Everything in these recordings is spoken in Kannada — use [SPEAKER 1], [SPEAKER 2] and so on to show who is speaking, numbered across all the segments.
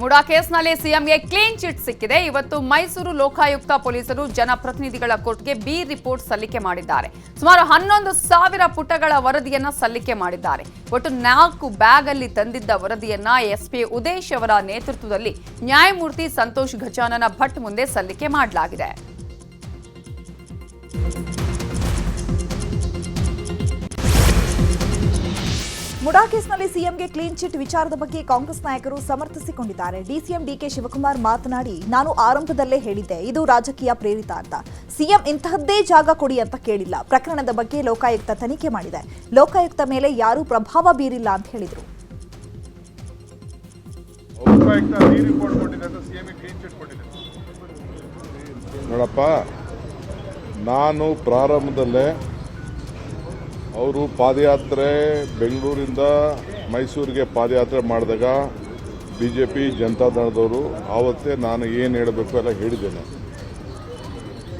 [SPEAKER 1] ಮುಡಾ ಕೇಸ್ನಲ್ಲಿ ಸಿಎಂಗೆ ಕ್ಲೀನ್ ಚಿಟ್ ಸಿಕ್ಕಿದೆ. ಇವತ್ತು ಮೈಸೂರು ಲೋಕಾಯುಕ್ತ ಪೊಲೀಸರು ಜನಪ್ರತಿನಿಧಿಗಳ ಕೋರ್ಟ್ಗೆ ಬಿ ರಿಪೋರ್ಟ್ ಸಲ್ಲಿಕೆ ಮಾಡಿದ್ದಾರೆ. ಸುಮಾರು ಹನ್ನೊಂದು ಸಾವಿರ ಪುಟಗಳ ವರದಿಯನ್ನ ಸಲ್ಲಿಕೆ ಮಾಡಿದ್ದಾರೆ. ಒಟ್ಟು ನಾಲ್ಕು ಬ್ಯಾಗ್ ಅಲ್ಲಿ ತಂದಿದ್ದ ವರದಿಯನ್ನ ಎಸ್ಪಿ ಉದೇಶ್ ಅವರ ನೇತೃತ್ವದಲ್ಲಿ ನ್ಯಾಯಮೂರ್ತಿ ಸಂತೋಷ್ ಗಜಾನನ ಭಟ್ ಮುಂದೆ ಸಲ್ಲಿಕೆ ಮಾಡಲಾಗಿದೆ.
[SPEAKER 2] ಮುಡಾ ಕೇಸ್ನಲ್ಲಿ ಸಿಎಂಗೆ ಕ್ಲೀನ್ ಚಿಟ್ ವಿಚಾರದ ಬಗ್ಗೆ ಕಾಂಗ್ರೆಸ್ ನಾಯಕರು ಸಮರ್ಥಿಸಿಕೊಂಡಿದ್ದಾರೆ. ಡಿಸಿಎಂ ಡಿಕೆ ಶಿವಕುಮಾರ್ ಮಾತನಾಡಿ ನಾನು ಆರಂಭದಲ್ಲೇ ಹೇಳಿದ್ದೆ ಇದು ರಾಜಕೀಯ ಪ್ರೇರಿತ ಅಂತ. ಸಿಎಂ ಇಂತಹದ್ದೇ ಜಾಗ ಕೊಡಿ ಅಂತ ಕೇಳಿಲ್ಲ. ಪ್ರಕರಣದ ಬಗ್ಗೆ ಲೋಕಾಯುಕ್ತ ತನಿಖೆ ಮಾಡಿದೆ. ಲೋಕಾಯುಕ್ತ ಮೇಲೆ ಯಾರೂ ಪ್ರಭಾವ ಬೀರಿಲ್ಲ ಅಂತ ಹೇಳಿದರು.
[SPEAKER 3] ನೋಡಪ್ಪ ನಾನು ಪ್ರಾರಂಭದಲ್ಲೇ ಅವರು ಪಾದಯಾತ್ರೆ ಬೆಂಗಳೂರಿಂದ ಮೈಸೂರಿಗೆ ಪಾದಯಾತ್ರೆ ಮಾಡಿದಾಗ ಬಿ ಜೆ ಪಿ ಜನತಾದಳದವರು ಆವತ್ತೇ ನಾನು ಏನು ಹೇಳಬೇಕು ಎಲ್ಲ ಹೇಳಿದ್ದೇನೆ.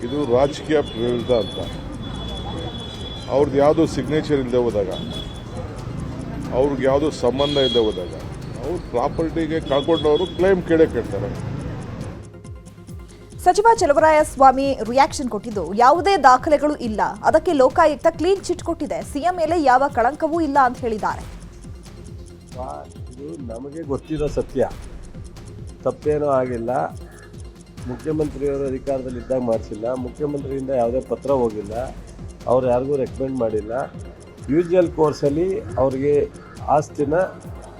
[SPEAKER 3] ಇದು ರಾಜಕೀಯ ಪ್ರೇರಿತ ಅಂತ. ಅವ್ರದ್ದು ಯಾವುದು ಸಿಗ್ನೇಚರ್ ಇಲ್ಲದೆ ಹೋದಾಗ, ಅವ್ರಿಗೆ ಯಾವುದೂ ಸಂಬಂಧ ಇಲ್ಲದೆ ಹೋದಾಗ, ಅವ್ರು ಪ್ರಾಪರ್ಟಿಗೆ ಕಳ್ಕೊಂಡವರು ಕ್ಲೈಮ್ ಕೇಳೇ ಕೇಳ್ತಾರೆ.
[SPEAKER 2] ಸಚಿವ ಚಲವರಾಯ ಸ್ವಾಮಿ ರಿಯಾಕ್ಷನ್ ಕೊಟ್ಟಿದ್ದು, ಯಾವುದೇ ದಾಖಲೆಗಳು ಇಲ್ಲ. ಅದಕ್ಕೆ ಲೋಕಾಯುಕ್ತ ಕ್ಲೀನ್ ಚಿಟ್ ಕೊಟ್ಟಿದೆ. ಸಿಎಂ ಮೇಲೆ ಯಾವ ಕಳಂಕವೂ ಇಲ್ಲ ಅಂತ ಹೇಳಿದ್ದಾರೆ.
[SPEAKER 4] ನಮಗೆ ಗೊತ್ತಿರೋ ಸತ್ಯ. ತಪ್ಪೇನೂ ಆಗಿಲ್ಲ. ಮುಖ್ಯಮಂತ್ರಿಯವರು ಅಧಿಕಾರದಲ್ಲಿದ್ದಾಗ ಮಾಡಿಸಿಲ್ಲ. ಮುಖ್ಯಮಂತ್ರಿಯಿಂದ ಯಾವುದೇ ಪತ್ರ ಹೋಗಿಲ್ಲ. ಅವ್ರು ಯಾರಿಗೂ ರೆಕಮೆಂಡ್ ಮಾಡಿಲ್ಲ. ಯೂಶುವಲ್ ಕೋರ್ಸಲ್ಲಿ ಅವ್ರಿಗೆ ಆಸ್ತಿನ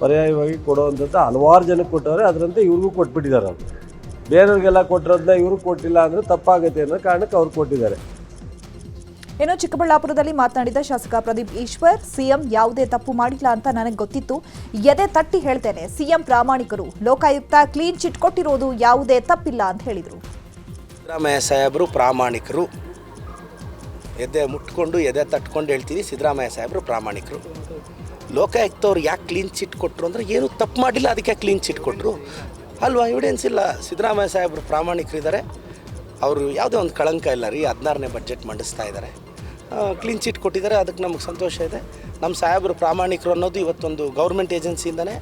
[SPEAKER 4] ಪರ್ಯಾಯವಾಗಿ ಕೊಡುವಂಥದ್ದು ಹಲವಾರು ಜನಕ್ಕೆ ಕೊಟ್ಟವ್ರೆ, ಅದರಂತೆ ಇವ್ರಿಗೂ ಕೊಟ್ಬಿಟ್ಟಿದ್ದಾರೆ ಅವರು. ಬೇರೆಯವ್ರಿಗೆಲ್ಲ ಕೊಟ್ಟಿರೋದನ್ನ ಇವ್ರಿಗೆ ಕೊಟ್ಟಿಲ್ಲ ಅಂದ್ರೆ ತಪ್ಪಾಗುತ್ತೆ ಅನ್ನೋ ಕಾರಣಕ್ಕೆ ಅವ್ರು ಕೊಟ್ಟಿದ್ದಾರೆ.
[SPEAKER 2] ಇನ್ನು ಚಿಕ್ಕಬಳ್ಳಾಪುರದಲ್ಲಿ ಮಾತನಾಡಿದ ಶಾಸಕ ಪ್ರದೀಪ್ ಈಶ್ವರ್ ಸಿಎಂ ಯಾವುದೇ ತಪ್ಪು ಮಾಡಿಲ್ಲ ಅಂತ ನನಗೆ ಗೊತ್ತಿತ್ತು. ಎದೆ ತಟ್ಟಿ ಹೇಳ್ತೇನೆ ಸಿಎಂ ಪ್ರಾಮಾಣಿಕರು ಲೋಕಾಯುಕ್ತ ಕ್ಲೀನ್ ಚಿಟ್ ಕೊಟ್ಟಿರೋದು ಯಾವುದೇ ತಪ್ಪಿಲ್ಲ ಅಂತ ಹೇಳಿದರು.
[SPEAKER 5] ಸಿದ್ದರಾಮಯ್ಯ ಸಾಹೇಬರು ಪ್ರಾಮಾಣಿಕರು. ಎದೆ ಮುಟ್ಕೊಂಡು ಎದೆ ತಟ್ಕೊಂಡು ಹೇಳ್ತೀನಿ ಸಿದ್ದರಾಮಯ್ಯ ಸಾಹೇಬರು ಪ್ರಾಮಾಣಿಕರು. ಲೋಕಾಯುಕ್ತವ್ರು ಯಾಕೆ ಕ್ಲೀನ್ ಚಿಟ್ ಕೊಟ್ಟರು ಅಂದರೆ ಏನು ತಪ್ಪು ಮಾಡಿಲ್ಲ ಅದಕ್ಕೆ ಕ್ಲೀನ್ ಚಿಟ್ ಕೊಟ್ಟರು ಅಲ್ವಾ ಎವಿಡೆನ್ಸ್ ಇಲ್ಲ. ಸಿದ್ದರಾಮಯ್ಯ ಸಾಹೇಬರು ಪ್ರಾಮಾಣಿಕರಿದ್ದಾರೆ ಅವರು ಯಾವುದೇ ಒಂದು ಕಳಂಕ ಇಲ್ಲ ರೀ, ಹದಿನಾರನೇ ಬಜೆಟ್ ಮಂಡಿಸ್ತಾ ಇದ್ದಾರೆ ಕ್ಲೀನ್ ಚೀಟ್ ಕೊಟ್ಟಿದ್ದಾರೆ ಅದಕ್ಕೆ ನಮಗೆ ಸಂತೋಷ ಇದೆ. ನಮ್ಮ ಸಾಹೇಬರು ಪ್ರಾಮಾಣಿಕರು ಅನ್ನೋದು ಇವತ್ತೊಂದು ಗೌರ್ಮೆಂಟ್ ಏಜೆನ್ಸಿಯಿಂದನೇ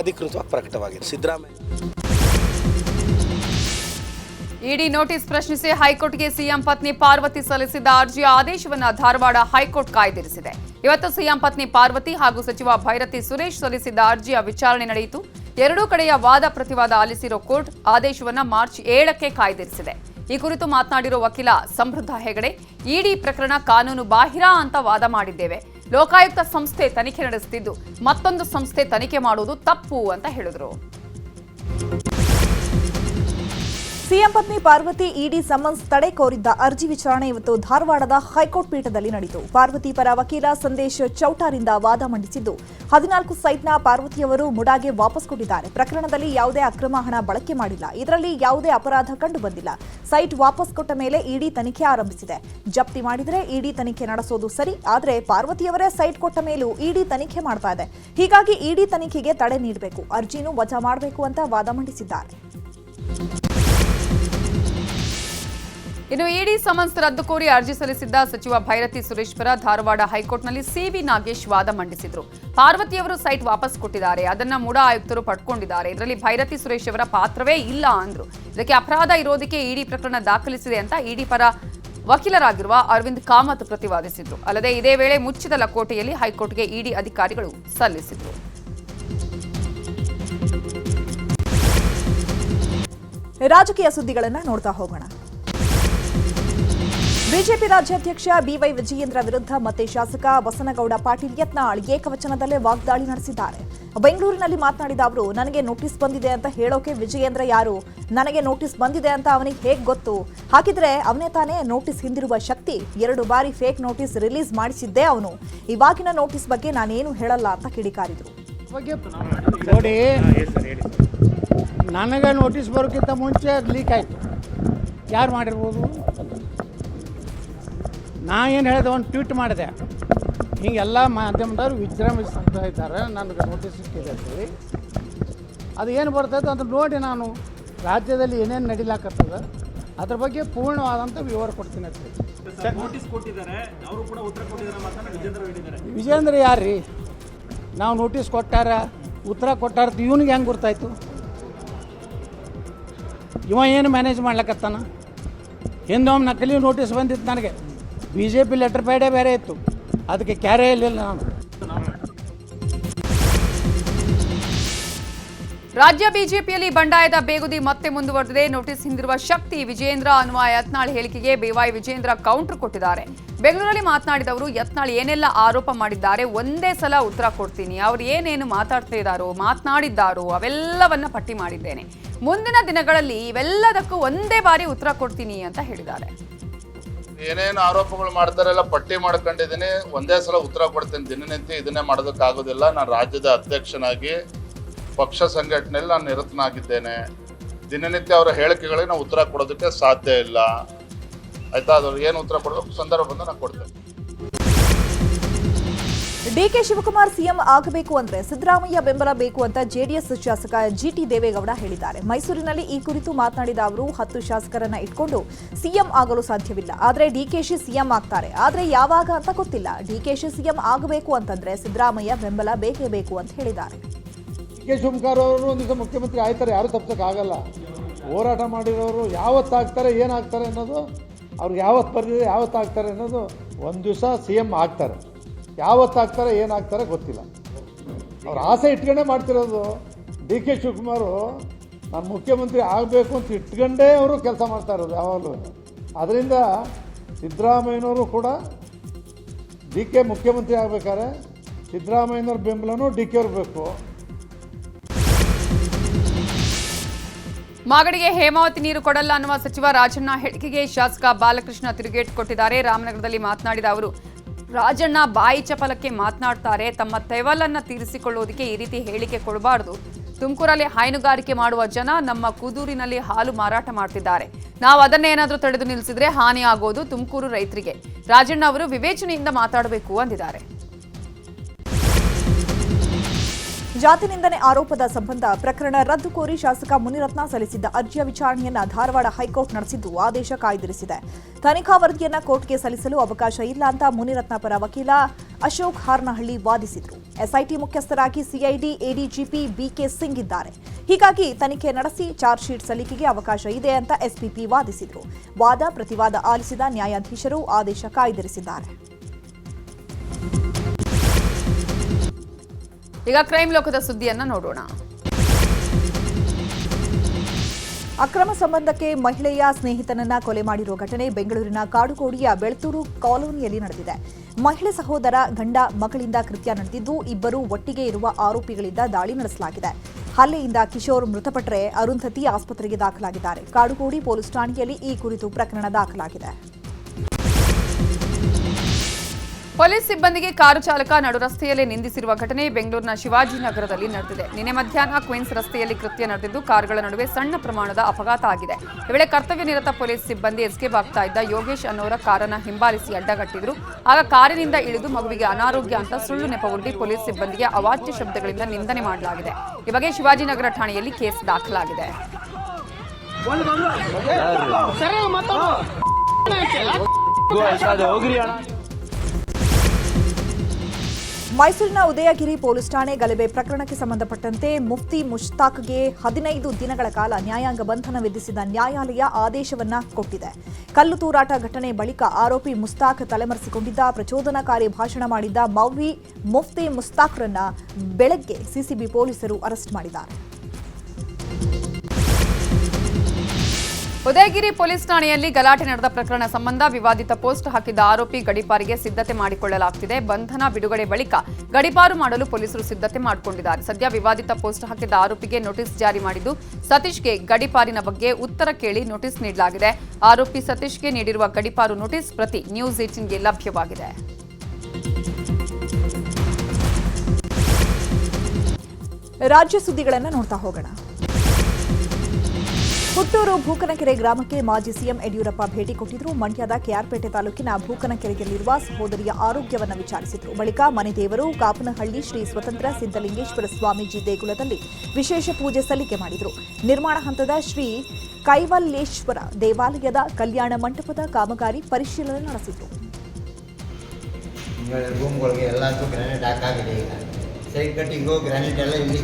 [SPEAKER 5] ಅಧಿಕೃತವಾಗಿ ಪ್ರಕಟವಾಗಿದೆ. ಸಿದ್ದರಾಮಯ್ಯ.
[SPEAKER 1] ಇಡಿ ನೋಟಿಸ್ ಪ್ರಶ್ನಿಸಿ ಹೈಕೋರ್ಟ್ಗೆ ಸಿಎಂ ಪತ್ನಿ ಪಾರ್ವತಿ ಸಲ್ಲಿಸಿದ್ದ ಅರ್ಜಿಯ ಆದೇಶವನ್ನು ಧಾರವಾಡ ಹೈಕೋರ್ಟ್ ಕಾಯ್ದಿರಿಸಿದೆ. ಇವತ್ತು ಸಿಎಂ ಪತ್ನಿ ಪಾರ್ವತಿ ಹಾಗೂ ಸಚಿವ ಭೈರತಿ ಸುರೇಶ್ ಸಲ್ಲಿಸಿದ್ದ ಅರ್ಜಿಯ ವಿಚಾರಣೆ ನಡೆಯಿತು. ಎರಡೂ ಕಡೆಯ ವಾದ ಪ್ರತಿವಾದ ಆಲಿಸಿರೋ ಕೋರ್ಟ್ ಆದೇಶವನ್ನ ಮಾರ್ಚ್ ಏಳಕ್ಕೆ ಕಾಯ್ದಿರಿಸಿದೆ. ಈ ಕುರಿತು ಮಾತನಾಡಿರೋ ವಕೀಲ ಸಮೃದ್ಧ ಹೆಗಡೆ, ಇಡಿ ಪ್ರಕರಣ ಕಾನೂನು ಬಾಹಿರ ಅಂತ ವಾದ ಮಾಡಿದ್ದೇವೆ. ಲೋಕಾಯುಕ್ತ ಸಂಸ್ಥೆ ತನಿಖೆ ನಡೆಸುತ್ತಿದ್ದು ಮತ್ತೊಂದು ಸಂಸ್ಥೆ ತನಿಖೆ ಮಾಡುವುದು ತಪ್ಪು ಅಂತ ಹೇಳಿದ್ರು.
[SPEAKER 2] ಸಿಎಂ ಪತ್ನಿ ಪಾರ್ವತಿ ಇಡಿ ಸಮನ್ಸ್ ತಡೆ ಕೋರಿದ್ದ ಅರ್ಜಿ ವಿಚಾರಣೆ ಇವತ್ತು ಧಾರವಾಡದ ಹೈಕೋರ್ಟ್ ಪೀಠದಲ್ಲಿ ನಡೆಯಿತು. ಪಾರ್ವತಿ ಪರ ವಕೀಲ ಸಂದೇಶ್ ಚೌಟಾರಿಂದ ವಾದ ಮಂಡಿಸಿದ್ದು, ಹದಿನಾಲ್ಕು ಸೈಟ್ನ ಪಾರ್ವತಿಯವರು ಮುಡಾಗೆ ವಾಪಸ್ ಕೊಟ್ಟಿದ್ದಾರೆ. ಪ್ರಕರಣದಲ್ಲಿ ಯಾವುದೇ ಅಕ್ರಮ ಹಣ ಬಳಕೆ ಮಾಡಿಲ್ಲ. ಇದರಲ್ಲಿ ಯಾವುದೇ ಅಪರಾಧ ಕಂಡು ಬಂದಿಲ್ಲ. ಸೈಟ್ ವಾಪಸ್ ಕೊಟ್ಟ ಮೇಲೆ ಇಡಿ ತನಿಖೆ ಆರಂಭಿಸಿದೆ. ಜಪ್ತಿ ಮಾಡಿದರೆ ಇಡಿ ತನಿಖೆ ನಡೆಸೋದು ಸರಿ, ಆದರೆ ಪಾರ್ವತಿಯವರೇ ಸೈಟ್ ಕೊಟ್ಟ ಮೇಲೂ ಇಡಿ ತನಿಖೆ ಮಾಡ್ತಾ ಇದೆ. ಹೀಗಾಗಿ ಇಡಿ ತನಿಖೆಗೆ ತಡೆ ನೀಡಬೇಕು. ಅರ್ಜಿನೂ ವಜಾ ಮಾಡಬೇಕು ಅಂತ ವಾದ ಮಂಡಿಸಿದ್ದಾರೆ.
[SPEAKER 1] ಇನ್ನು ಇಡಿ ಸಮನ್ಸ್ ರದ್ದು ಕೋರಿ ಅರ್ಜಿ ಸಲ್ಲಿಸಿದ್ದ ಸಚಿವ ಭೈರತಿ ಸುರೇಶ್ವರ ಧಾರವಾಡ ಹೈಕೋರ್ಟ್ನಲ್ಲಿ ಸಿವಿ ನಾಗೇಶ್ ವಾದ ಮಂಡಿಸಿದ್ರು. ಪಾರ್ವತಿಯವರು ಸೈಟ್ ವಾಪಸ್ ಕೊಟ್ಟಿದ್ದಾರೆ. ಅದನ್ನ ಮೂಡ ಆಯುಕ್ತರು ಪಡ್ಕೊಂಡಿದ್ದಾರೆ. ಇದರಲ್ಲಿ ಭೈರತಿ ಸುರೇಶ್ ಅವರ ಪಾತ್ರವೇ ಇಲ್ಲ ಅಂದ್ರು. ಇದಕ್ಕೆ ಅಪರಾಧ ಇರೋದಕ್ಕೆ ಇಡಿ ಪ್ರಕರಣ ದಾಖಲಿಸಿದೆ ಅಂತ ಇಡಿ ಪರ ವಕೀಲರಾಗಿರುವ ಅರವಿಂದ್ ಕಾಮತ್ ಪ್ರತಿವಾದಿಸಿದ್ರು. ಅಲ್ಲದೆ ಇದೇ ವೇಳೆ ಮುಚ್ಚಿದ ಲಕೋಟೆಯಲ್ಲಿ ಹೈಕೋರ್ಟ್ಗೆ ಇಡಿ ಅಧಿಕಾರಿಗಳು ಸಲ್ಲಿಸಿದ್ರು.
[SPEAKER 2] ರಾಜಕೀಯ ಸುದ್ದಿಗಳನ್ನ ನೋಡ್ತಾ ಹೋಗೋಣ. ಬಿಜೆಪಿ ರಾಜ್ಯಾಧ್ಯಕ್ಷ ಬಿವೈ ವಿಜಯೇಂದ್ರ ವಿರುದ್ಧ ಮತ್ತೆ ಶಾಸಕ ಬಸನಗೌಡ ಪಾಟೀಲ್ ಯತ್ನಾಳ್ ಏಕವಚನದಲ್ಲೇ ವಾಗ್ದಾಳಿ ನಡೆಸಿದ್ದಾರೆ. ಬೆಂಗಳೂರಿನಲ್ಲಿ ಮಾತನಾಡಿದ ಅವರು, ನನಗೆ ನೋಟಿಸ್ ಬಂದಿದೆ ಅಂತ ಹೇಳೋಕೆ ವಿಜಯೇಂದ್ರ ಯಾರು? ನನಗೆ ನೋಟಿಸ್ ಬಂದಿದೆ ಅಂತ ಅವನಿಗೆ ಹೇಗ್ ಗೊತ್ತು? ಹಾಗಿದ್ರೆ ಅವನೇ ತಾನೇ ನೋಟಿಸ್ ಹಿಂದಿರುವ ಶಕ್ತಿ. ಎರಡು ಬಾರಿ ಫೇಕ್ ನೋಟಿಸ್ ರಿಲೀಸ್ ಮಾಡಿಸಿದ್ದೇ ಅವನು. ಇವಾಗಿನ ನೋಟಿಸ್ ಬಗ್ಗೆ ನಾನೇನು ಹೇಳಲ್ಲ ಅಂತ ಕಿಡಿಕಾರಿದ್ರು.
[SPEAKER 6] ನೋಡಿ, ನನಗೆ ನೋಟಿಸ್ ಬರೋಕ್ಕಿಂತ ಮುಂಚೆ ಲೀಕ್ ಆಯಿತು. ಯಾರು ಮಾಡಿರ್ಬೋದು? ನಾ ಏನು ಹೇಳಿದೆ ಒಂದು ಟ್ವೀಟ್ ಮಾಡಿದೆ. ಹಿಂಗೆಲ್ಲ ಮಾಧ್ಯಮದವ್ರು ವಿಜೃಂಭಿಸ್ತಾ ಇದ್ದಾರೆ ನನಗೆ ನೋಟಿಸ್ ಸಿಕ್ಕಿದೆ ಅಂತೇಳಿ. ಅದು ಏನು ಬರ್ತದೆ ಅಂತ ನೋಡಿ ನಾನು. ರಾಜ್ಯದಲ್ಲಿ ಏನೇನು ನಡೀಲಾಕತ್ತದ ಅದ್ರ ಬಗ್ಗೆ ಪೂರ್ಣವಾದಂಥ ವಿವರ ಕೊಡ್ತೀನಿ ಅಂತ ವಿಜೇಂದ್ರ ಯಾರು ರೀ ನಾವು ನೋಟಿಸ್ ಕೊಟ್ಟಾರ ಉತ್ತರ ಕೊಟ್ಟಾರ ಇವನಿಗೆ ಹೆಂಗೆ ಗೊತ್ತಾಯ್ತು ಇವ ಏನು ಮ್ಯಾನೇಜ್ ಮಾಡ್ಲಕತ್ತಾನ? ಹಿಂದೊಮ್ಮೆ ನಕಲಿ ನೋಟಿಸ್ ಬಂದಿತ್ತು ನನಗೆ. ಬಿ ಜೆ ಪಿ ಲೆಟರ್ ಪ್ಯಾಡೇ ಬೇರೆ ಇತ್ತು. ಅದಕ್ಕೆ ಕ್ಯಾರೇ ಇರಲಿಲ್ಲ ನಾನು.
[SPEAKER 1] ರಾಜ್ಯ ಬಿಜೆಪಿಯಲ್ಲಿ ಬಂಡಾಯದ ಬೇಗುದಿ ಮತ್ತೆ ಮುಂದುವರೆದಿದೆ. ನೋಟಿಸ್ ಹಿಂದಿರುವ ಶಕ್ತಿ ವಿಜೇಂದ್ರ ಅನ್ನುವ ಯತ್ನಾಳ್ ಹೇಳಿಕೆಗೆ ಬಿವೈ ವಿಜೇಂದ್ರ ಕೌಂಟರ್ ಕೊಟ್ಟಿದ್ದಾರೆ. ಬೆಂಗಳೂರಲ್ಲಿ ಮಾತನಾಡಿದವರು, ಯತ್ನಾಳ್ ಏನೆಲ್ಲ ಆರೋಪ ಮಾಡಿದ್ದಾರೆ, ಒಂದೇ ಸಲ ಉತ್ತರ ಕೊಡ್ತೀನಿ. ಅವ್ರು ಏನೇನು ಮಾತಾಡ್ತಿದ್ದಾರೋ ಮಾತನಾಡಿದ್ದಾರೋ, ಅವೆಲ್ಲವನ್ನ ಪಟ್ಟಿ ಮಾಡಿದ್ದೇನೆ. ಮುಂದಿನ ದಿನಗಳಲ್ಲಿ ಇವೆಲ್ಲದಕ್ಕೂ ಒಂದೇ ಬಾರಿ ಉತ್ತರ ಕೊಡ್ತೀನಿ ಅಂತ ಹೇಳಿದ್ದಾರೆ.
[SPEAKER 3] ಏನೇನು ಆರೋಪಗಳು ಮಾಡ್ತಾರೆಲ್ಲ ಪಟ್ಟಿ ಮಾಡ್ಕೊಂಡಿದ್ದೀನಿ. ಒಂದೇ ಸಲ ಉತ್ತರ ಕೊಡ್ತೀನಿ. ದಿನನಿತ್ಯ ಇದನ್ನೇ ಮಾಡೋದಕ್ಕಾಗೋದಿಲ್ಲ. ನಾನು ರಾಜ್ಯದ ಅಧ್ಯಕ್ಷನಾಗಿ, ಪಕ್ಷ ಸಂಘಟನೆಯಲ್ಲಿ ನಾನು ನಿರತನಾಗಿದ್ದೇನೆ. ದಿನನಿತ್ಯ ಅವರ ಹೇಳಿಕೆಗಳಿಗೆ ನಾವು ಉತ್ತರ ಕೊಡೋದಕ್ಕೆ ಸಾಧ್ಯ ಇಲ್ಲ. ಆಯ್ತಾ? ಅದ್ರ ಏನು ಉತ್ತರ ಕೊಡೋದು ಸಂದರ್ಭ ಬಂದು ನಾನು ಕೊಡ್ತೇನೆ.
[SPEAKER 2] ಡಿಕೆ ಶಿವಕುಮಾರ್ ಸಿಎಂ ಆಗಬೇಕು ಅಂದ್ರೆ ಸಿದ್ದರಾಮಯ್ಯ ಬೆಂಬಲ ಬೇಕು ಅಂತ ಜೆಡಿಎಸ್ ಶಾಸಕ ಜಿಟಿ ದೇವೇಗೌಡ ಹೇಳಿದ್ದಾರೆ. ಮೈಸೂರಿನಲ್ಲಿ ಈ ಕುರಿತು ಮಾತನಾಡಿದ ಅವರು, ಹತ್ತು ಶಾಸಕರನ್ನ ಇಟ್ಕೊಂಡು ಸಿಎಂ ಆಗಲು ಸಾಧ್ಯವಿಲ್ಲ. ಆದರೆ ಡಿಕೆಶಿ ಸಿಎಂ ಆಗ್ತಾರೆ. ಆದರೆ ಯಾವಾಗ ಅಂತ ಗೊತ್ತಿಲ್ಲ. ಡಿಕೆಶಿ ಸಿಎಂ ಆಗಬೇಕು ಅಂತಂದ್ರೆ ಸಿದ್ದರಾಮಯ್ಯ ಬೆಂಬಲ ಬೇಕೇ ಬೇಕು ಅಂತ ಹೇಳಿದ್ದಾರೆ.
[SPEAKER 7] ಕೆ ಶಿವಕುಮಾರ್ ಅವರು ಒಂದು ದಿವಸ ಮುಖ್ಯಮಂತ್ರಿ ಆಯ್ತಾರೆ. ಯಾರು ತಪ್ಸೋಕ್ಕಾಗಲ್ಲ ಹೋರಾಟ ಮಾಡಿರೋರು ಯಾವತ್ತಾಗ್ತಾರೆ, ಏನಾಗ್ತಾರೆ ಅನ್ನೋದು, ಅವ್ರಿಗೆ ಯಾವತ್ತು ಬರ್ದಿದೆ ಯಾವತ್ತಾಗ್ತಾರೆ ಅನ್ನೋದು ಒಂದು ದಿವಸ ಸಿ ಎಂ ಆಗ್ತಾರೆ. ಯಾವತ್ತು ಆಗ್ತಾರೆ ಏನಾಗ್ತಾರೆ ಗೊತ್ತಿಲ್ಲ. ಅವ್ರು ಆಸೆ ಇಟ್ಕೊಂಡೇ ಮಾಡ್ತಿರೋದು. ಡಿ ಕೆ ಶಿವಕುಮಾರು ನಾನು ಮುಖ್ಯಮಂತ್ರಿ ಆಗಬೇಕು ಅಂತ ಇಟ್ಕೊಂಡೇ ಅವರು ಕೆಲಸ ಮಾಡ್ತಾ ಇರೋದು ಯಾವಾಗಲೂ. ಅದರಿಂದ ಸಿದ್ದರಾಮಯ್ಯನವರು ಕೂಡ ಡಿ ಕೆ ಮುಖ್ಯಮಂತ್ರಿ ಆಗಬೇಕಾದ್ರೆ ಸಿದ್ದರಾಮಯ್ಯನವ್ರ ಬೆಂಬಲನೂ ಡಿ ಕೆ ಬೇಕು.
[SPEAKER 1] ಮಾಗಡಿಗೆ ಹೇಮಾವತಿ ನೀರು ಕೊಡಲ್ಲ ಅನ್ನುವ ಸಚಿವ ರಾಜಣ್ಣ ಹೇಳಿಕೆಗೆ ಶಾಸಕ ಬಾಲಕೃಷ್ಣ ತಿರುಗೇಟು ಕೊಟ್ಟಿದ್ದಾರೆ. ರಾಮನಗರದಲ್ಲಿ ಮಾತನಾಡಿದ ಅವರು ರಾಜಣ್ಣ ಬಾಯಿ ಚಪಲಕ್ಕೆ ಮಾತನಾಡ್ತಾರೆ. ತಮ್ಮ ತೆವಲನ್ನ ತೀರಿಸಿಕೊಳ್ಳೋದಕ್ಕೆ ಈ ರೀತಿ ಹೇಳಿಕೆ ಕೊಡಬಾರದು. ತುಮಕೂರಲ್ಲಿ ಹೈನುಗಾರಿಕೆ ಮಾಡುವ ಜನ ನಮ್ಮ ಕುದೂರಿನಲ್ಲಿ ಹಾಲು ಮಾರಾಟ ಮಾಡ್ತಿದ್ದಾರೆ. ನಾವು ಅದನ್ನೇ ಏನಾದರೂ ತಡೆದು ನಿಲ್ಲಿಸಿದ್ರೆ ಹಾನಿ ಆಗೋದು ತುಮಕೂರು ರೈತರಿಗೆ. ರಾಜಣ್ಣ ಅವರು ವಿವೇಚನೆಯಿಂದ ಮಾತಾಡಬೇಕು ಅಂದಿದ್ದಾರೆ.
[SPEAKER 2] ಜಾತಿ ನಿಂದನೆ ಆರೋಪದ ಸಂಬಂಧ ಪ್ರಕರಣ ರದ್ದು ಕೋರಿ ಶಾಸಕ ಮುನಿರತ್ನ ಸಲ್ಲಿಸಿದ್ದ ಅರ್ಜಿಯ ವಿಚಾರಣೆಯನ್ನು ಧಾರವಾಡ ಹೈಕೋರ್ಟ್ ನಡೆಸಿದ್ದು ಆದೇಶ ಕಾಯ್ದಿರಿಸಿದೆ. ತನಿಖಾ ವರದಿಯನ್ನು ಕೋರ್ಟ್ಗೆ ಸಲ್ಲಿಸಲು ಅವಕಾಶ ಇಲ್ಲ ಅಂತ ಮುನಿರತ್ನ ಪರ ವಕೀಲ ಅಶೋಕ್ ಹಾರ್ನಹಳ್ಳಿ ವಾದಿಸಿದ್ರು. ಎಸ್ಐಟಿ ಮುಖ್ಯಸ್ಥರಾಗಿ ಸಿಐಡಿ, ಎಡಿಜಿಪಿ ಬಿಕೆ ಸಿಂಗ್ ಇದ್ದಾರೆ. ಹೀಗಾಗಿ ತನಿಖೆ ನಡೆಸಿ ಚಾರ್ಜ್ ಶೀಟ್ ಸಲ್ಲಿಕೆಗೆ ಅವಕಾಶ ಇದೆ ಅಂತ ಎಸ್ಪಿಪಿ ವಾದಿಸಿದ್ರು. ವಾದ ಪ್ರತಿವಾದ ಆಲಿಸಿದ ನ್ಯಾಯಾಧೀಶರು ಆದೇಶ ಕಾಯ್ದಿರಿಸಿದ್ದಾರೆ.
[SPEAKER 1] ಈಗ ಕ್ರೈಮ್ ಲೋಕದ ಸುದ್ದಿಯನ್ನ ನೋಡೋಣ.
[SPEAKER 2] ಅಕ್ರಮ ಸಂಬಂಧಕ್ಕೆ ಮಹಿಳೆಯ ಸ್ನೇಹಿತನನ್ನ ಕೊಲೆ ಮಾಡಿರುವ ಘಟನೆ ಬೆಂಗಳೂರಿನ ಕಾಡುಕೋಡಿಯ ಬೆಳ್ತೂರು ಕಾಲೋನಿಯಲ್ಲಿ ನಡೆದಿದೆ. ಮಹಿಳೆ ಸಹೋದರ ಗಂಡ ಮಗಳಿಂದ ಕೃತ್ಯ ನಡೆದಿದ್ದು, ಇಬ್ಬರು ಒಟ್ಟಿಗೆ ಇರುವ ಆರೋಪಿಗಳಿಂದ ದಾಳಿ ನಡೆಸಲಾಗಿದೆ. ಹಲ್ಲೆಯಿಂದ ಕಿಶೋರ್ ಮೃತಪಟ್ಟರೆ ಅರುಂಧತಿ ಆಸ್ಪತ್ರೆಗೆ ದಾಖಲಾಗಿದ್ದಾರೆ. ಕಾಡುಕೋಡಿ ಪೊಲೀಸ್ ಠಾಣೆಯಲ್ಲಿ ಈ ಕುರಿತು ಪ್ರಕರಣ ದಾಖಲಾಗಿದೆ.
[SPEAKER 1] ಪೊಲೀಸ್ ಸಿಬ್ಬಂದಿಗೆ ಕಾರು ಚಾಲಕ ನಡು ರಸ್ತೆಯಲ್ಲಿ ನಿಂದಿಸಿರುವ ಘಟನೆ ಬೆಂಗಳೂರಿನ ಶಿವಾಜಿನಗರದಲ್ಲಿ ನಡೆದಿದೆ. ನಿನ್ನೆ ಮಧ್ಯಾಹ್ನ ಕ್ವೀನ್ಸ್ ರಸ್ತೆಯಲ್ಲಿ ಕೃತ್ಯ ನಡೆದಿದ್ದು ಕಾರುಗಳ ನಡುವೆ ಸಣ್ಣ ಪ್ರಮಾಣದ ಅಪಘಾತ ಆಗಿದೆ. ಈ ವೇಳೆ ಕರ್ತವ್ಯ ನಿರತ ಪೊಲೀಸ್ ಸಿಬ್ಬಂದಿ ಎಸ್ಕೇಪ್ ಆಗ್ತಾ ಇದ್ದ ಯೋಗೇಶ್ ಅನ್ನೋರ ಕಾರನ್ನು ಹಿಂಬಾಲಿಸಿ ಅಡ್ಡಗಟ್ಟಿದ್ರು. ಆಗ ಕಾರಿನಿಂದ ಇಳಿದು ಮಗುವಿಗೆ ಅನಾರೋಗ್ಯ ಅಂತ ಸುಳ್ಳು ನೆಪವೊಡ್ಡಿ ಪೊಲೀಸ್ ಸಿಬ್ಬಂದಿಗೆ ಅವಾಚ್ಯ ಶಬ್ದಗಳಿಂದ ನಿಂದನೆ ಮಾಡಲಾಗಿದೆ. ಈ ಬಗ್ಗೆ ಶಿವಾಜಿನಗರ ಠಾಣೆಯಲ್ಲಿ ಕೇಸ್ ದಾಖಲಾಗಿದೆ.
[SPEAKER 2] ಮೈಸೂರಿನ ಉದಯಗಿರಿ ಪೊಲೀಸ್ ಠಾಣೆ ಗಲಭೆ ಪ್ರಕರಣಕ್ಕೆ ಸಂಬಂಧಪಟ್ಟಂತೆ ಮುಫ್ತಿ ಮುಷ್ತಾಕ್ಗೆ ಹದಿನೈದು ದಿನಗಳ ಕಾಲ ನ್ಯಾಯಾಂಗ ಬಂಧನ ವಿಧಿಸಿದ ನ್ಯಾಯಾಲಯ ಆದೇಶವನ್ನ ಕೊಟ್ಟಿದೆ. ಕಲ್ಲು ತೂರಾಟ ಘಟನೆ ಬಳಿಕ ಆರೋಪಿ ಮುಸ್ತಾಕ್ ತಲೆಮರೆಸಿಕೊಂಡಿದ್ದ, ಪ್ರಚೋದನಕಾರಿ ಭಾಷಣ ಮಾಡಿದ್ದ ಮೌವಿ ಮುಫ್ತಿ ಮುಸ್ತಾಕ್ರನ್ನ ಬೆಳಗ್ಗೆ ಸಿಸಿಬಿ ಪೊಲೀಸರು ಅರೆಸ್ಟ್ ಮಾಡಿದ್ದಾರೆ.
[SPEAKER 1] ಉದಯಗಿರಿ ಪೊಲೀಸ್ ಠಾಣೆಯಲ್ಲಿ ಗಲಾಟೆ ನಡೆದ ಪ್ರಕರಣ ಸಂಬಂಧ ವಿವಾದಿತ ಪೋಸ್ಟ್ ಹಾಕಿದ್ದ ಆರೋಪಿ ಗಡಿಪಾರಿಗೆ ಸಿದ್ಧತೆ ಮಾಡಿಕೊಳ್ಳಲಾಗ್ತಿದೆ. ಬಂಧನ ಬಿಡುಗಡೆ ಬಳಿಕ ಗಡಿಪಾರು ಮಾಡಲು ಪೊಲೀಸರು ಸಿದ್ಧತೆ ಮಾಡಿಕೊಂಡಿದ್ದಾರೆ. ಸದ್ಯ ವಿವಾದಿತ ಪೋಸ್ಟ್ ಹಾಕಿದ್ದ ಆರೋಪಿಗೆ ನೋಟಿಸ್ ಜಾರಿ ಮಾಡಿದ್ದು, ಸತೀಶ್ಗೆ ಗಡಿಪಾರಿನ ಬಗ್ಗೆ ಉತ್ತರ ಕೇಳಿ ನೋಟಿಸ್ ನೀಡಲಾಗಿದೆ. ಆರೋಪಿ ಸತೀಶ್ಗೆ ನೀಡಿರುವ ಗಡಿಪಾರು ನೋಟಿಸ್ ಪ್ರತಿ ನ್ಯೂಸ್ ಏಟಿನ್ಗೆ ಲಭ್ಯವಾಗಿದೆ.
[SPEAKER 2] ರಾಜ್ಯ ಸುದ್ದಿಗಳನ್ನು ನೋಡ್ತಾ ಹೋಗೋಣ. ಹುಟ್ಟೂರು ಭೂಕನಕೆರೆ ಗ್ರಾಮಕ್ಕೆ ಮಾಜಿ ಸಿಎಂ ಯಡಿಯೂರಪ್ಪ ಭೇಟಿ ಕೊಟ್ಟಿದ್ರು. ಮಂಡ್ಯದ ಕೆಆರ್ಪೇಟೆ ತಾಲೂಕಿನ ಭೂಕನಕೆರೆಯಲ್ಲಿರುವ ಸಹೋದರಿಯ ಆರೋಗ್ಯವನ್ನು ವಿಚಾರಿಸಿದರು. ಬಳಿಕ ಮನೆದೇವರು ಕಾಪನಹಳ್ಳಿ ಶ್ರೀ ಸ್ವತಂತ್ರ ಸಿದ್ದಲಿಂಗೇಶ್ವರ ಸ್ವಾಮೀಜಿ ದೇಗುಲದಲ್ಲಿ ವಿಶೇಷ ಪೂಜೆ ಸಲ್ಲಿಕೆ ಮಾಡಿದರು. ನಿರ್ಮಾಣ ಹಂತದ ಶ್ರೀ ಕೈವಲ್ಲೇಶ್ವರ ದೇವಾಲಯದ ಕಲ್ಯಾಣ ಮಂಟಪದ ಕಾಮಗಾರಿ ಪರಿಶೀಲನೆ ನಡೆಸಿದ್ರು.
[SPEAKER 8] ರೂಮ್ಗಳಿಗೆ ಎಲ್ಲದಕ್ಕೂ ಗ್ರಾನೈಟ್ ಹಾಕಾಗಿದೆ ಸೈಡ್ ಕಟ್ಟಿಂಗು ಗ್ರಾನೈಟ್ ಎಲ್ಲ ಇಲ್ಲಿ.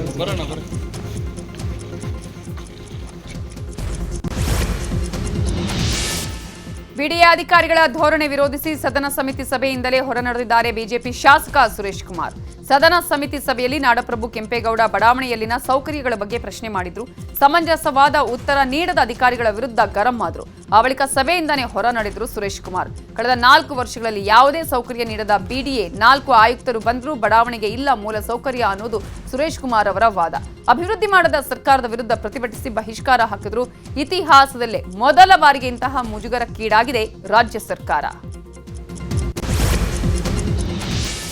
[SPEAKER 1] ಬಿಡಿಎ ಅಧಿಕಾರಿಗಳ ಧೋರಣೆ ವಿರೋಧಿಸಿ ಸದನ ಸಮಿತಿ ಸಭೆಯಿಂದಲೇ ಹೊರನಡೆದಿದ್ದಾರೆ ಬಿಜೆಪಿ ಶಾಸಕ ಸುರೇಶ್ ಕುಮಾರ್. ಸದನ ಸಮಿತಿ ಸಭೆಯಲ್ಲಿ ನಾಡಪ್ರಭು ಕೆಂಪೇಗೌಡ ಬಡಾವಣೆಯಲ್ಲಿನ ಸೌಕರ್ಯಗಳ ಬಗ್ಗೆ ಪ್ರಶ್ನೆ ಮಾಡಿದ್ರು. ಸಮಂಜಸವಾದ ಉತ್ತರ ನೀಡದ ಅಧಿಕಾರಿಗಳ ವಿರುದ್ಧ ಗರಂ ಆದ್ರು. ಆ ಬಳಿಕ ಸಭೆಯಿಂದನೇ ಹೊರ ನಡೆದ್ರು ಸುರೇಶ್ ಕುಮಾರ್. ಕಳೆದ ನಾಲ್ಕು ವರ್ಷಗಳಲ್ಲಿ ಯಾವುದೇ ಸೌಕರ್ಯ ನೀಡದ ಬಿಡಿಎ ನಾಲ್ಕು ಆಯುಕ್ತರು ಬಂದರೂ ಬಡಾವಣೆಗೆ ಇಲ್ಲ ಮೂಲ ಸೌಕರ್ಯ ಅನ್ನೋದು ಸುರೇಶ್ ಕುಮಾರ್ ಅವರ ವಾದ. ಅಭಿವೃದ್ಧಿ ಮಾಡದ ಸರ್ಕಾರದ ವಿರುದ್ಧ ಪ್ರತಿಭಟಿಸಿ ಬಹಿಷ್ಕಾರ ಹಾಕಿದ್ರು. ಇತಿಹಾಸದಲ್ಲೇ ಮೊದಲ ಬಾರಿಗೆ ಇಂತಹ ಮುಜುಗರಕ್ಕೀಡಾಗಿದೆ ರಾಜ್ಯ ಸರ್ಕಾರ.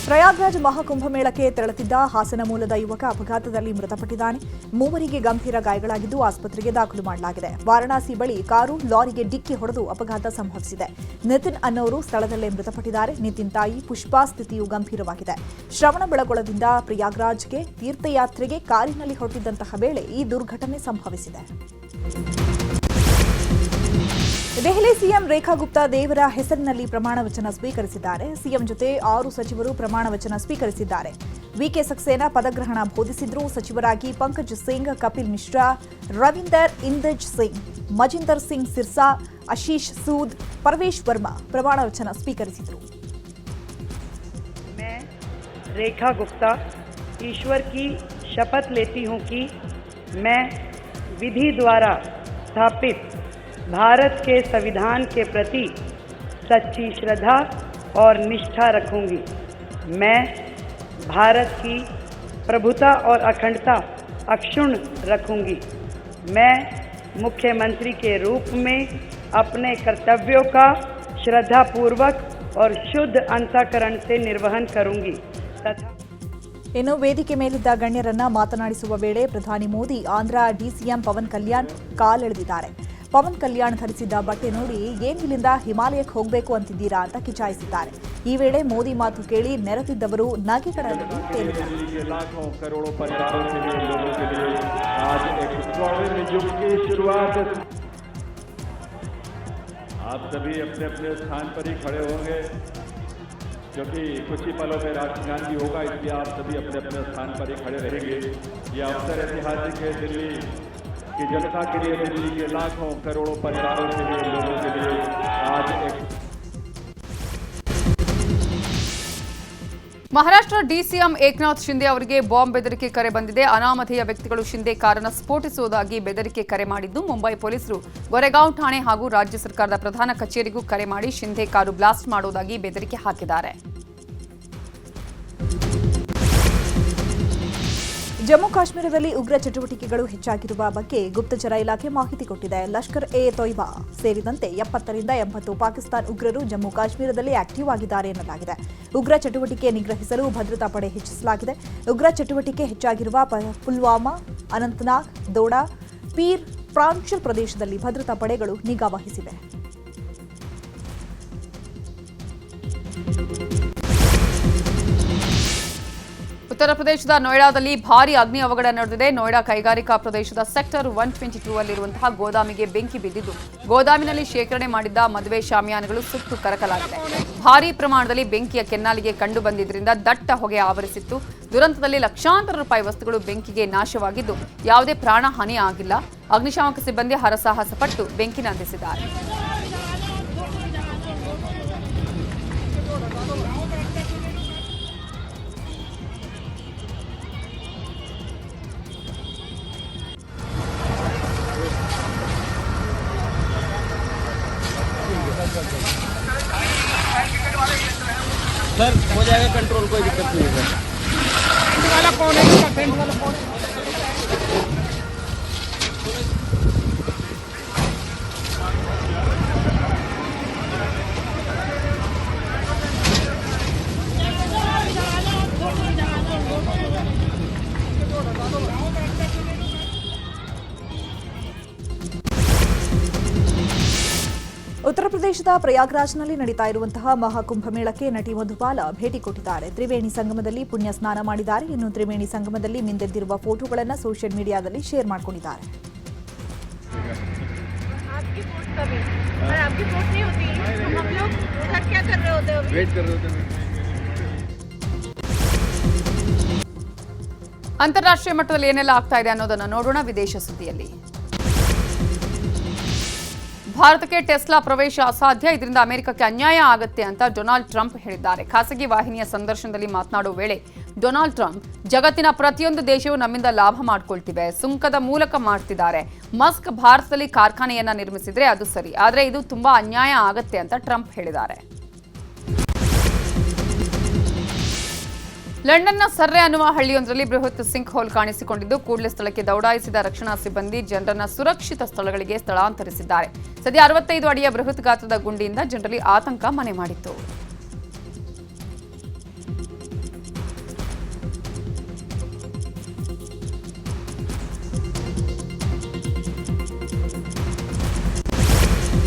[SPEAKER 2] ಪ್ರಯಾಗ್ರಾಜ್ ಮಹಾಕುಂಭಮೇಳಕ್ಕೆ ತೆರಳುತ್ತಿದ್ದ ಹಾಸನ ಮೂಲದ ಯುವಕ ಅಪಘಾತದಲ್ಲಿ ಮೃತಪಟ್ಟಿದ್ದಾನೆ. ಮೂವರಿಗೆ ಗಂಭೀರ ಗಾಯಗಳಾಗಿದ್ದು ಆಸ್ಪತ್ರೆಗೆ ದಾಖಲು ಮಾಡಲಾಗಿದೆ. ವಾರಣಾಸಿ ಬಳಿ ಕಾರು ಲಾರಿಗೆ ಡಿಕ್ಕಿ ಹೊಡೆದು ಅಪಘಾತ ಸಂಭವಿಸಿದೆ. ನಿತಿನ್ ಅನ್ನೋರು ಸ್ಥಳದಲ್ಲೇ ಮೃತಪಟ್ಟಿದ್ದಾರೆ. ನಿತಿನ್ ತಾಯಿ ಪುಷ್ಪಾ ಸ್ಥಿತಿಯು ಗಂಭೀರವಾಗಿದೆ. ಶ್ರವಣಬೆಳಗೊಳದಿಂದ ಪ್ರಯಾಗ್ರಾಜ್ಗೆ ತೀರ್ಥಯಾತ್ರೆಗೆ ಕಾರಿನಲ್ಲಿ ಹೊರಟಿದ್ದಂತಹ ವೇಳೆ ಈ ದುರ್ಘಟನೆ ಸಂಭವಿಸಿದೆ. ದೆಹಲಿ ಸಿಎಂ ರೇಖಾ ಗುಪ್ತಾ ದೇವರ ಹೆಸರಿನಲ್ಲಿ ಪ್ರಮಾಣ ವಚನ ಸ್ವೀಕರಿಸಿದ್ದಾರೆ ಸಿಎಂ ಜೊತೆ ಆರು ಸಚಿವರು ಪ್ರಮಾಣ ವಚನ ಸ್ವೀಕರಿಸಿದ್ದಾರೆ ವಿಕೆ ಸಕ್ಸೇನಾ ಪದಗ್ರಹಣ ಬೋಧಿಸಿದ್ರು ಸಚಿವರಾಗಿ ಪಂಕಜ್ ಸಿಂಗ್ ಕಪಿಲ್ ಮಿಶ್ರಾ ರವೀಂದರ್ ಇಂದಜ್ ಸಿಂಗ್ ಮಜಿಂದರ್ ಸಿಂಗ್ ಸಿರ್ಸಾ ಆಶೀಶ್ ಸೂದ್ ಪರವೇಶ್ ವರ್ಮಾ ಪ್ರಮಾಣ ವಚನ ಸ್ವೀಕರಿಸಿದರು
[SPEAKER 9] मैं रेखा गुप्ता ईश्वर की शपथ लेती हूँ कि मैं विधि द्वारा स्थापित भारत के संविधान के प्रति सच्ची श्रद्धा और निष्ठा रखूंगी मैं भारत की प्रभुता और अखंडता अक्षुण्ण रखूंगी मैं मुख्यमंत्री के रूप में अपने कर्तव्यों का श्रद्धापूर्वक और शुद्ध अंतःकरण से निर्वहन करूंगी तथा
[SPEAKER 2] ಇನ್ನು ವೇದಿಕೆ ಮೇಲಿದ್ದ ಗಣ್ಯರನ್ನ ಮಾತನಾಡಿಸುವ ವೇಳೆ ಪ್ರಧಾನಿ ಮೋದಿ ಆಂಧ್ರ ಡಿಸಿಎಂ ಪವನ್ ಕಲ್ಯಾಣ್ ಕಾಲೆಳೆದಿದ್ದಾರೆ ಪವನ್ ಕಲ್ಯಾಣ್ ಧರಿಸಿದ್ದ ಬಟ್ಟೆ ನೋಡಿ ಏನ್ ಇಲ್ಲಿಂದ ಹಿಮಾಲಯಕ್ಕೆ ಹೋಗಬೇಕು ಅಂತಿದ್ದೀರಾ ಅಂತ ಕಿಚಾಯಿಸಿದ್ದಾರೆ ಈ ವೇಳೆ ಮೋದಿ ಮಾತು ಕೇಳಿ ನೆರೆದಿದ್ದವರು ನಗೆಗಳಲ್ಲಿ ತೇಲಿದ್ದಾರೆ
[SPEAKER 10] दिल्ली के लाखों करोड़ों परिवारों के लिए लोगों के लिए आज एक स्वर्णिम युग की शुरुआत है आप सभी अपने अपने स्थान पर ही खड़े होंगे क्योंकि कुछ ही पलों में राष्ट्रगान भी होगा इसलिए आप सभी अपने अपने स्थान पर ही खड़े रहेंगे ये अवसर ऐतिहासिक है दिल्ली की जनता के लिए दिल्ली के लाखों करोड़ों परिवारों के लिए लोगों के लिए आज एक
[SPEAKER 1] ಮಹಾರಾಷ್ಟ್ರ ಡಿಸಿಎಂ ಏಕನಾಥ್ ಶಿಂದೆ ಅವರಿಗೆ ಬಾಂಬ್ ಬೆದರಿಕೆ ಕರೆ ಬಂದಿದೆ ಅನಾಮಧೇಯ ವ್ಯಕ್ತಿಗಳು ಶಿಂದೆ ಕಾರನ್ನು ಸ್ಫೋಟಿಸುವುದಾಗಿ ಬೆದರಿಕೆ ಕರೆ ಮಾಡಿದ್ದು ಮುಂಬೈ ಪೊಲೀಸರು ಗೊರೆಗಾಂವ್ ಠಾಣೆ ಹಾಗೂ ರಾಜ್ಯ ಸರ್ಕಾರದ ಪ್ರಧಾನ ಕಚೇರಿಗೂ ಕರೆ ಮಾಡಿ ಶಿಂದೆ ಕಾರು ಬ್ಲಾಸ್ಟ್ ಮಾಡುವುದಾಗಿ ಬೆದರಿಕೆ ಹಾಕಿದ್ದಾರೆ
[SPEAKER 2] ಜಮ್ಮು ಕಾಶ್ಮೀರದಲ್ಲಿ ಉಗ್ರ ಚಟುವಟಿಕೆಗಳು ಹೆಚ್ಚಾಗಿರುವ ಬಗ್ಗೆ ಗುಪ್ತಚರ ಇಲಾಖೆ ಮಾಹಿತಿ ಕೊಟ್ಟಿದೆ. ಲಷ್ಕರ್ ಎ ತೊಯ್ಬಾ ಸೇರಿದಂತೆ ಎಪ್ಪತ್ತರಿಂದ ಎಂಬತ್ತು ಪಾಕಿಸ್ತಾನ್ ಉಗ್ರರು ಜಮ್ಮು ಕಾಶ್ಮೀರದಲ್ಲಿ ಆಕ್ಟಿವ್ ಆಗಿದ್ದಾರೆ ಎನ್ನಲಾಗಿದೆ. ಉಗ್ರ ಚಟುವಟಿಕೆ ನಿಗ್ರಹಿಸಲು ಭದ್ರತಾ ಪಡೆ ಹೆಚ್ಚಿಸಲಾಗಿದೆ. ಉಗ್ರ ಚಟುವಟಿಕೆ ಹೆಚ್ಚಾಗಿರುವ ಪುಲ್ವಾಮಾ, ಅನಂತನಾಗ್, ದೋಡಾ, ಪೀರ್ ಪ್ರಾಂಚಲ್ ಪ್ರದೇಶದಲ್ಲಿ ಭದ್ರತಾ ಪಡೆಗಳು ನಿಗಾ ವಹಿಸಿವೆ.
[SPEAKER 1] ಉತ್ತರ ಪ್ರದೇಶದ ನೋಯ್ಡಾದಲ್ಲಿ ಭಾರಿ ಅಗ್ನಿ ಅವಘಡ ನಡೆದಿದೆ. ನೋಯ್ಡಾ ಕೈಗಾರಿಕಾ ಪ್ರದೇಶದ ಸೆಕ್ಟರ್ ಒನ್ ಟ್ವೆಂಟಿ ಟೂ ಅಲ್ಲಿರುವಂತಹ ಗೋದಾಮಿಗೆ ಬೆಂಕಿ ಬಿದ್ದಿದ್ದು, ಗೋದಾಮಿನಲ್ಲಿ ಶೇಖರಣೆ ಮಾಡಿದ್ದ ಮದುವೆ ಶಾಮಿಯಾನಗಳು ಸುತ್ತು ಕರಕಲಾಗಿದೆ. ಭಾರೀ ಪ್ರಮಾಣದಲ್ಲಿ ಬೆಂಕಿಯ ಕೆನ್ನಾಲಿಗೆ ಕಂಡು ಬಂದಿದ್ದರಿಂದ ದಟ್ಟ ಹೊಗೆ ಆವರಿಸಿತ್ತು. ದುರಂತದಲ್ಲಿ ಲಕ್ಷಾಂತರ ರೂಪಾಯಿ ವಸ್ತುಗಳು ಬೆಂಕಿಗೆ ನಾಶವಾಗಿದ್ದು, ಯಾವುದೇ ಪ್ರಾಣಹಾನಿ ಆಗಿಲ್ಲ. ಅಗ್ನಿಶಾಮಕ ಸಿಬ್ಬಂದಿ ಹರಸಾಹಸ ಪಟ್ಟು ಬೆಂಕಿ ನಂದಿಸಿದ್ದಾರೆ.
[SPEAKER 2] जाएगा कंट्रोल
[SPEAKER 1] कोई दिक्कत नहीं है वाला कौन है वाला कौन है।
[SPEAKER 2] ಮಧ್ಯಪ್ರದೇಶದ ಪ್ರಯಾಗ್ರಾಜ್ನಲ್ಲಿ ನಡೀತಾ ಇರುವಂತಹ ಮಹಾಕುಂಭ ಮೇಳಕ್ಕೆ ನಟಿ ಮಧುಬಾಲ ಭೇಟಿ ಕೊಟ್ಟಿದ್ದಾರೆ. ತ್ರಿವೇಣಿ ಸಂಗಮದಲ್ಲಿ ಪುಣ್ಯ ಸ್ನಾನ ಮಾಡಿದ್ದಾರೆ. ಇನ್ನು ತ್ರಿವೇಣಿ ಸಂಗಮದಲ್ಲಿ ಮಿಂದೆದ್ದಿರುವ ಫೋಟೋಗಳನ್ನು ಸೋಷಿಯಲ್ ಮೀಡಿಯಾದಲ್ಲಿ ಶೇರ್ ಮಾಡಿಕೊಂಡಿದ್ದಾರೆ.
[SPEAKER 1] ಅಂತಾರಾಷ್ಟ್ರೀಯ ಮಟ್ಟದಲ್ಲಿ ಏನೆಲ್ಲ ಆಗ್ತಾ ಇದೆ ಅನ್ನೋದನ್ನು ನೋಡೋಣ ವಿದೇಶ ಸುದ್ದಿಯಲ್ಲಿ. ಭಾರತಕ್ಕೆ ಟೆಸ್ಲಾ ಪ್ರವೇಶ ಅಸಾಧ್ಯ. ಇದರಿಂದ ಅಮೆರಿಕಕ್ಕೆ ಅನ್ಯಾಯ ಆಗುತ್ತೆ ಅಂತ ಡೊನಾಲ್ಡ್ ಟ್ರಂಪ್ ಹೇಳಿದ್ದಾರೆ. ಖಾಸಗಿ ವಾಹಿನಿಯ ಸಂದರ್ಶನದಲ್ಲಿ ಮಾತನಾಡುವ ವೇಳೆ, ಡೊನಾಲ್ಡ್ ಟ್ರಂಪ್ ಜಗತ್ತಿನ ಪ್ರತಿಯೊಂದು ದೇಶವು ನಮ್ಮಿಂದ ಲಾಭ ಮಾಡಿಕೊಳ್ತಿವೆ, ಸುಂಕದ ಮೂಲಕ ಮಾಡ್ತಿದ್ದಾರೆ. ಮಸ್ಕ್ ಭಾರತದಲ್ಲಿ ಕಾರ್ಖಾನೆಯನ್ನ ನಿರ್ಮಿಸಿದ್ರೆ ಅದು ಸರಿ, ಆದರೆ ಇದು ತುಂಬಾ ಅನ್ಯಾಯ ಆಗತ್ತೆ ಅಂತ ಟ್ರಂಪ್ ಹೇಳಿದ್ದಾರೆ. ಲಂಡನ್ನ ಸರ್ರೆ ಅನ್ನುವ ಹಳ್ಳಿಯೊಂದರಲ್ಲಿ ಬೃಹತ್ ಸಿಂಕ್ ಹೋಲ್ ಕಾಣಿಸಿಕೊಂಡಿದ್ದು, ಕೂಡಲೇ ಸ್ಥಳಕ್ಕೆ ದೌಡಾಯಿಸಿದ ರಕ್ಷಣಾ ಸಿಬ್ಬಂದಿ ಜನರನ್ನ ಸುರಕ್ಷಿತ ಸ್ಥಳಗಳಿಗೆ ಸ್ಥಳಾಂತರಿಸಿದ್ದಾರೆ. ಸದ್ಯ ಅರವತ್ತೈದು ಅಡಿಯ ಬೃಹತ್ ಗಾತ್ರದ ಗುಂಡಿಯಿಂದ ಜನರಲ್ಲಿ ಆತಂಕ ಮನೆ ಮಾಡಿತ್ತು.